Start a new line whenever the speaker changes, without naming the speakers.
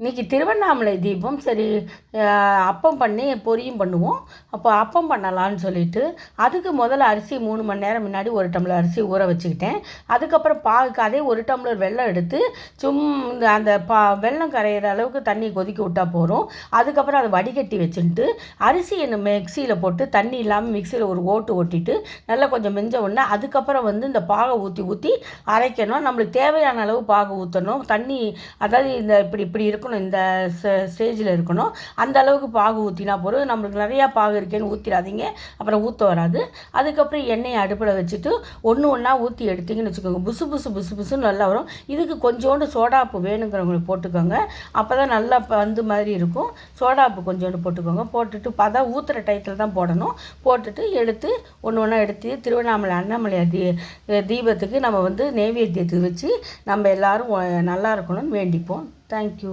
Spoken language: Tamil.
இன்றைக்கி திருவண்ணாமலை தீபம் சரி அப்பம் பண்ணி பொரியும் பண்ணுவோம். அப்போ அப்பம் பண்ணலான்னு சொல்லிட்டு அதுக்கு முதல்ல அரிசி மூணு மணி நேரம் முன்னாடி ஒரு டம்ளர் அரிசி ஊற வச்சுக்கிட்டேன். அதுக்கப்புறம் பாகுக்கு அதே ஒரு டம்ளர் வெள்ளம் எடுத்து சும் அந்த பா வெள்ளம் கரையிற அளவுக்கு தண்ணி கொதிக்க விட்டால் போகிறோம் அதுக்கப்புறம் அதை வடிகட்டி வச்சுட்டு அரிசி என்ன மிக்சியில் போட்டு தண்ணி இல்லாமல் மிக்சியில் ஒரு ஓட்டு ஓட்டிட்டு நல்லா கொஞ்சம் மெஞ்ச உடனே அதுக்கப்புறம் வந்து இந்த பாகை ஊற்றி ஊற்றி அரைக்கணும். நம்மளுக்கு தேவையான அளவு பாகு ஊற்றணும் தண்ணி அதாவது இந்த இப்படி இப்படி இருக்கும் இருக்கணும் இந்த ஸ்டேஜில் இருக்கணும். அந்த அளவுக்கு பாகு ஊற்றினா போதும். நம்மளுக்கு நிறையா பாகு இருக்கேன்னு ஊற்றிடாதீங்க அப்புறம் ஊற்ற வராது. அதுக்கப்புறம் எண்ணெயை அடுப்பில் வச்சுட்டு ஒன்று ஒன்றா ஊற்றி எடுத்திங்கன்னு வச்சுக்கோங்க. புசு புசு புசு புசுன்னு நல்லா வரும். இதுக்கு கொஞ்சோண்டு சோடாப்பு வேணுங்கிறவங்களுக்கு போட்டுக்கோங்க. அப்போ தான் நல்லா பந்து மாதிரி இருக்கும். சோடாப்பு கொஞ்சோண்டு போட்டுக்கோங்க. போட்டுட்டு பதம் ஊற்றுற டயத்தில் தான் போடணும். போட்டுட்டு எடுத்து ஒன்று ஒன்றா எடுத்து திருவண்ணாமலை அண்ணாமலையார் தீ தீபத்துக்கு நம்ம வந்து நெய்வேத்தியத்துக்கு வச்சு நம்ம எல்லோரும் நல்லா இருக்கணும்னு வேண்டிப்போம். தேங்க்யூ